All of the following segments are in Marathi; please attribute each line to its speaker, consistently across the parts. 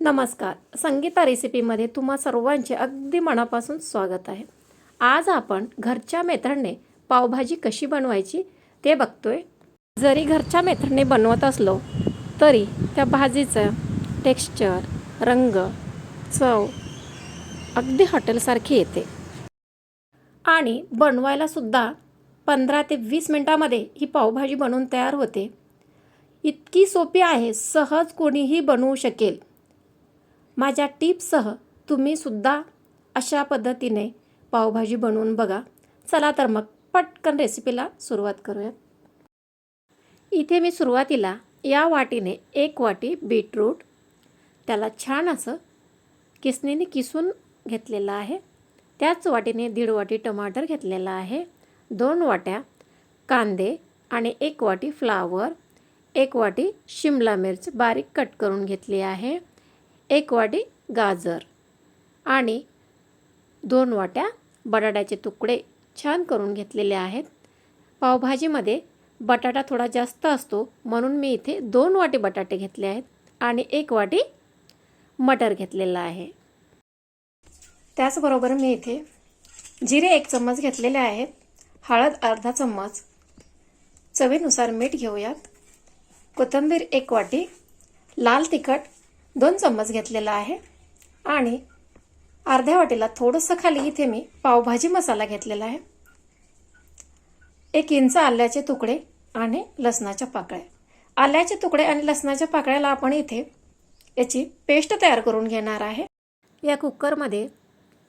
Speaker 1: नमस्कार. संगीता रेसिपीमध्ये तुम्हा सर्वांचे अगदी मनापासून स्वागत आहे. आज आपण घरच्या मेथडने पावभाजी कशी बनवायची ते बघतोय. जरी घरच्या मेथडने बनवत असलो तरी त्या भाजीचं टेक्स्चर रंग चव अगदी हॉटेलसारखी येते. आणि बनवायलासुद्धा पंधरा ते वीस मिनटामध्ये ही पावभाजी बनवून तयार होते. इतकी सोपी आहे सहज कोणीही बनवू शकेल. माझ्या टिप्ससह तुम्हीसुद्धा अशा पद्धतीने पावभाजी बनवून बघा. चला तर मग पटकन रेसिपीला सुरुवात करूयात. इथे मी सुरुवातीला या वाटीने एक वाटी बीटरूट त्याला छान असं किसणीने किसून घेतलेलं आहे. त्याच वाटीने दीड वाटी टमाटर घेतलेला आहे. दोन वाट्या कांदे आणि एक वाटी फ्लावर एक वाटी शिमला मिर्च बारीक कट करून घेतली आहे. एक वाटी गाजर आणि दोन वाट्या बटाट्याचे तुकडे छान करून घेतलेले आहेत. पावभाजीमध्ये बटाटा थोडा जास्त असतो म्हणून मी इथे दोन वाटी बटाटे घेतले आहेत आणि एक वाटी मटर घेतलेला आहे. त्याचबरोबर मी इथे जिरे एक चम्मच घेतलेले आहेत. हळद अर्धा चम्मच. चवीनुसार मीठ घेऊयात. कोथिंबीर एक वाटी. लाल तिखट दोन चम्मच घेतलेला आहे आणि अर्ध्या वाटीला थोडंसं खाली इथे मी पावभाजी मसाला घेतलेला आहे. एक इंच आल्याचे तुकडे आणि लसणाच्या पाकळ्या. आल्याचे तुकडे आणि लसणाच्या पाकळ्याला आपण इथे याची पेस्ट तयार करून घेणार आहे. या कुकरमध्ये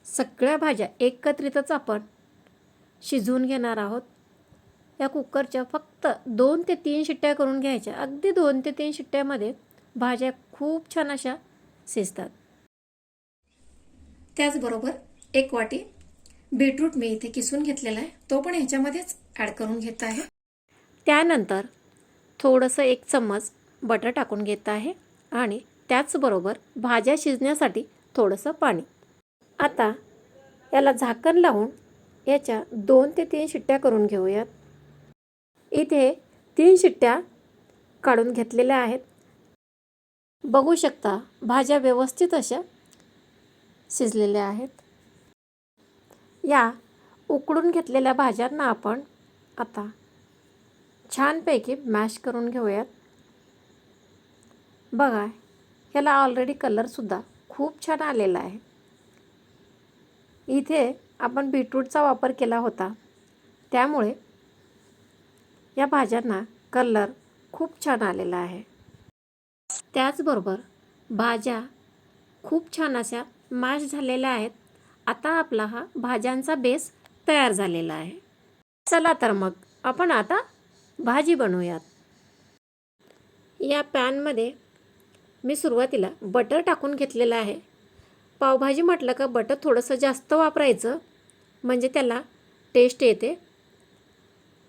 Speaker 1: सगळ्या भाज्या एकत्रितच आपण शिजवून घेणार आहोत. या कुकरच्या फक्त दोन ते तीन शिट्ट्या करून घ्यायच्या. अगदी दोन ते तीन शिट्ट्यामध्ये भाज्या खूप छान अशा शिजतात. त्याचबरोबर एक वाटी बीटरूट मी इथे किसून घेतलेला आहे. तो पण ह्याच्यामध्येच ॲड करून घेत आहे. त्यानंतर थोडंसं एक चम्मच बटर टाकून घेत आहे आणि त्याचबरोबर भाज्या शिजण्यासाठी थोडंसं पाणी. आता याला झाकण लावून याच्या दोन ते तीन शिट्ट्या करून घेऊयात. इथे तीन शिट्ट्या काढून घेतलेल्या आहेत. बघू शकता भाज्या व्यवस्थित अशा शिजलेल्या आहेत. या उकडून घेतलेल्या भाज्यांना आपण आता छानपैकी मॅश करून घेऊयात. बघा ह्याला ऑलरेडी कलरसुद्धा खूप छान आलेला आहे. इथे आपण बीटरूटचा वापर केला होता. त्यामुळे या भाज्यांना कलर खूप छान आलेला आहे. त्याचबरोबर भाज्या खूप छान अशा मॅश झालेल्या आहेत. आता आपला हा भाज्यांचा बेस तयार झालेला आहे. चला तर मग आपण आता भाजी बनवूयात. या पॅनमध्ये मी सुरुवातीला बटर टाकून घेतलेलं आहे. पावभाजी म्हटलं का बटर थोडंसं जास्त वापरायचं म्हणजे त्याला टेस्ट येते.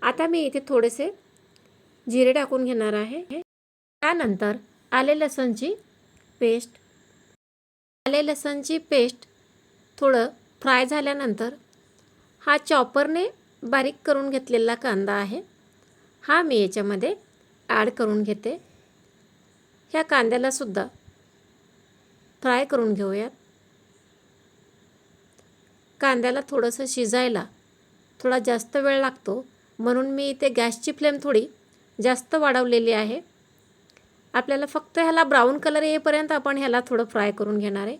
Speaker 1: आता मी इथे थोडेसे जिरे टाकून घेणार आहे. त्यानंतर आले लसणची पेस्ट. आले लसणची पेस्ट थोडं फ्राय झाल्यानंतर हा चॉपरने बारीक करून घेतलेला कांदा आहे. हा मी याच्यामध्ये ॲड करून घेते. ह्या कांद्यालासुद्धा फ्राय करून घेऊयात. कांद्याला थोडंसं शिजायला थोडा जास्त वेळ लागतो. म्हणून मी इथे गॅसची फ्लेम थोडी जास्त वाढवलेली आहे. आपल्याला फक्त ह्याला ब्राऊन कलर येईपर्यंत आपण ह्याला थोडं फ्राय करून घेणार आहे.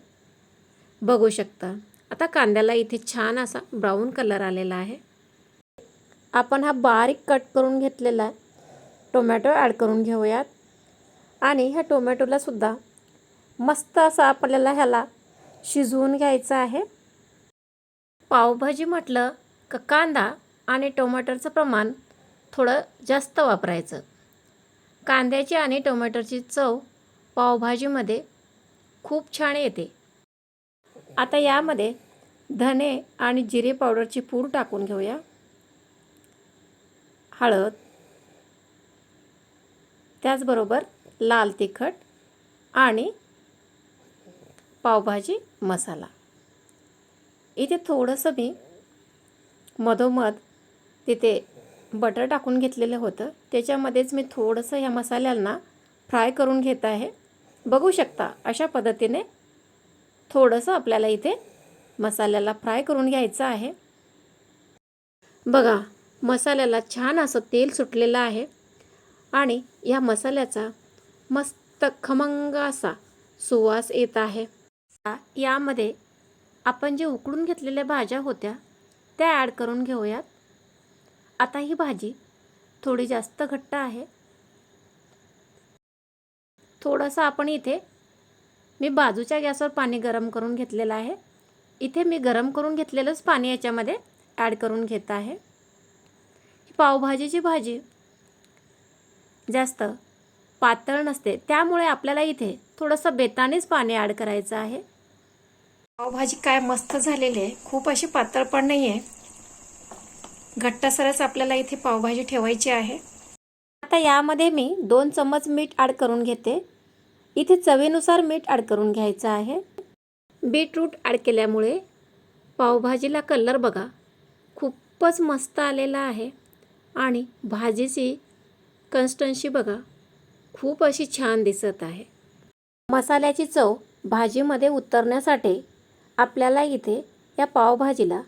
Speaker 1: बघू शकता. आता कांद्याला इथे छान असा ब्राऊन कलर आलेला आहे. आपण हा बारीक कट करून घेतलेला टोमॅटो ॲड करून घेऊयात. आणि ह्या टोमॅटोलासुद्धा मस्त असं आपल्याला ह्याला शिजवून घ्यायचं आहे. पावभाजी म्हटलं का कांदा आणि टोमॅटोचं प्रमाण थोडं जास्त वापरायचं. कांद्याची आणि टोमॅटोची चव पावभाजीमध्ये खूप छान येते. आता यामध्ये धने आणि जिरे पावडरची पूड टाकून घेऊया. हळद. त्याचबरोबर लाल तिखट आणि पावभाजी मसाला. इथे थोडंसं मी मधोमध तिथे बटर टाकून घेतलेलं होतं. त्याच्यामध्येच मी थोडंसं ह्या मसाल्यांना फ्राय करून घेत आहे. बघू शकता अशा पद्धतीने थोडंसं आपल्याला इथे मसाल्याला फ्राय करून घ्यायचं आहे. बघा मसाल्याला छान असं तेल सुटलेलं आहे आणि या मसाल्याचा मस्त खमंग असा सुवास येत आहे. यामध्ये आपण जे उकडून घेतलेल्या भाज्या होत्या त्या ॲड करून घेऊयात. आता ही भाजी थोडी जास्त घट्ट आहे. थोडंसं आपण इथे मी बाजूच्या गॅसवर पाणी गरम करून घेतलेलं आहे. इथे मी गरम करून घेतलेलंच पाणी याच्यामध्ये ॲड करून घेत आहे. पावभाजीची भाजी जास्त पातळ नसते त्यामुळे आपल्याला इथे थोडंसं बेतानेच पाणी ॲड करायचं आहे. पावभाजी काय मस्त झालेली आहे. खूप अशी पातळ पण नाही आहे घट्टसरच आपल्याला इथे पावभाजी ठेवायची आहे. आता यामध्ये मी दोन चम्मच मीठ ॲड करून घेते. इथे चवीनुसार मीठ ॲड करून घ्यायचं आहे. बीटरूट ॲड केल्यामुळे पावभाजीला कलर बघा खूपच मस्त आलेला आहे. आणि भाजीची कन्स्टन्सी बघा खूप अशी छान दिसत आहे. मसाल्याची चव भाजीमध्ये उतरण्यासाठी आपल्याला इथे या पावभाजीला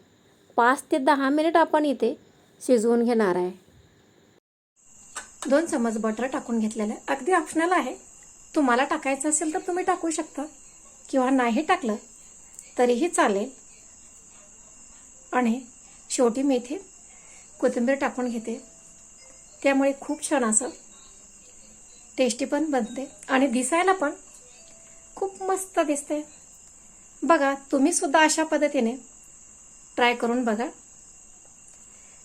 Speaker 1: पाच ते दहा मिनिट आपण इथे शिजवून घेणार आहे. दोन चमच बटर टाकून घेतलेलं आहे अगदी ऑप्शनल आहे. तुम्हाला टाकायचं असेल तर तुम्ही टाकू शकता. किंवा नाही टाकलं तरीही चालेल. आणि शेवटी मी इथे कोथिंबीर टाकून घेते. त्यामुळे खूप छान असं टेस्टी पण बनते आणि दिसायला पण खूप मस्त दिसते. बघा तुम्हीसुद्धा अशा पद्धतीने ट्राय करून बघा.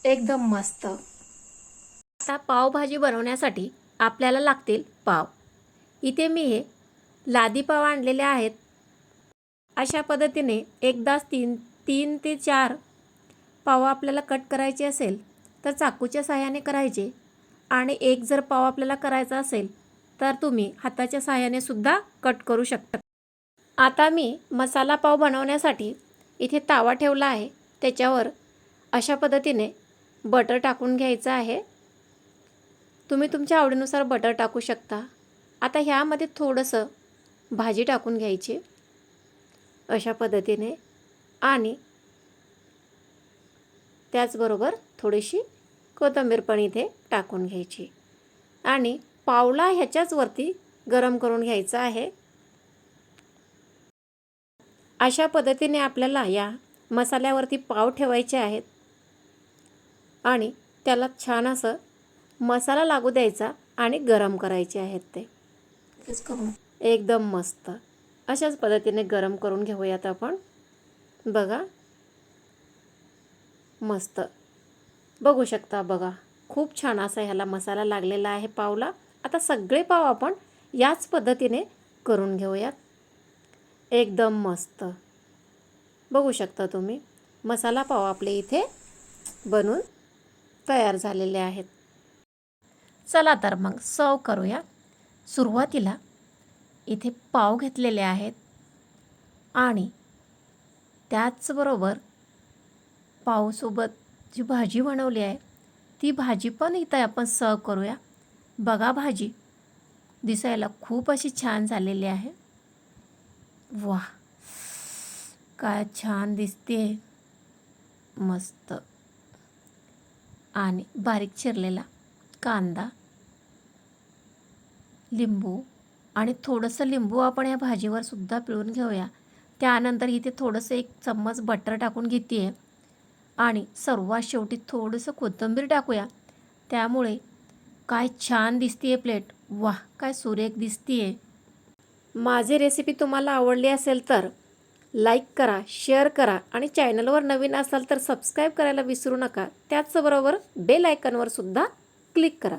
Speaker 1: एकदम मस्त. आता पावभाजी बनवण्यासाठी आपल्याला लागतील पाव. इथे मी हे लादी पाव आणलेले आहेत. अशा पद्धतीने एकदाच तीन तीन ते चार पाव आपल्याला कट करायचे असेल तर चाकूच्या साह्याने करायचे. आणि एक जर पाव आपल्याला करायचा असेल तर तुम्ही हाताच्या साह्याने सुद्धा कट करू शकता. आता मी मसाला पाव बनवण्यासाठी इथे तावा ठेवला आहे. त्याच्यावर अशा पद्धतीने बटर टाकून घ्यायचं आहे. तुम्ही तुमच्या आवडीनुसार बटर टाकू शकता. आता ह्यामध्ये थोडंसं भाजी टाकून घ्यायची. अशा पद्धतीने आणि त्याचबरोबर थोडीशी कोथिंबीर पण इथे टाकून घ्यायची. आणि पावला ह्याच्याच वरती गरम करून घ्यायचा आहे. अशा पद्धतीने आपल्याला या मसाल्यावरती पाव ठेवायचे आहेत. आणि त्याला छान असं मसाला लागू द्यायचा आणि गरम करायचे आहेत ते. एकदम मस्त. अशाच पद्धतीने गरम करून घेऊयात आपण. बघा. मस्त. बघू शकता बघा. खूप छान असा ह्याला मसाला लागलेला आहे पावला. आता सगळे पाव आपण याच पद्धतीने करून घेऊयात. एकदम मस्त. बघू शकता तुम्ही. मसाला पाव आपले इथे बनून तयार झालेले आहेत. चला तर मग सर्व करूया. सुरुवातीला इथे पाव घेतलेले आहेत आणि त्याचबरोबर पावसोबत जी भाजी बनवली आहे ती भाजी पण इथं आपण सर्व करूया. बघा भाजी दिसायला खूप अशी छान झालेली आहे. वा काय छान दिसते. मस्त. आणि बारीक चिरलेला कांदा लिंबू आणि थोडंसं लिंबू आपण या भाजीवर सुद्धा पिळून घेऊया. त्यानंतर इथे थोडंसं एक चम्मच बटर टाकून घेते आहे आणि सर्वात शेवटी थोडंसं कोथिंबीर टाकूया. त्यामुळे काय छान दिसते प्लेट. वाह काय सुरेख दिसते माझी रेसिपी तुम्हाला आवडली असेल तर लाईक करा शेअर करा आणि चॅनलवर नवीन असाल तर सबस्क्राईब करायला विसरू नका. त्याचबरोबर बेल आयकनवर सुद्धा क्लिक करा.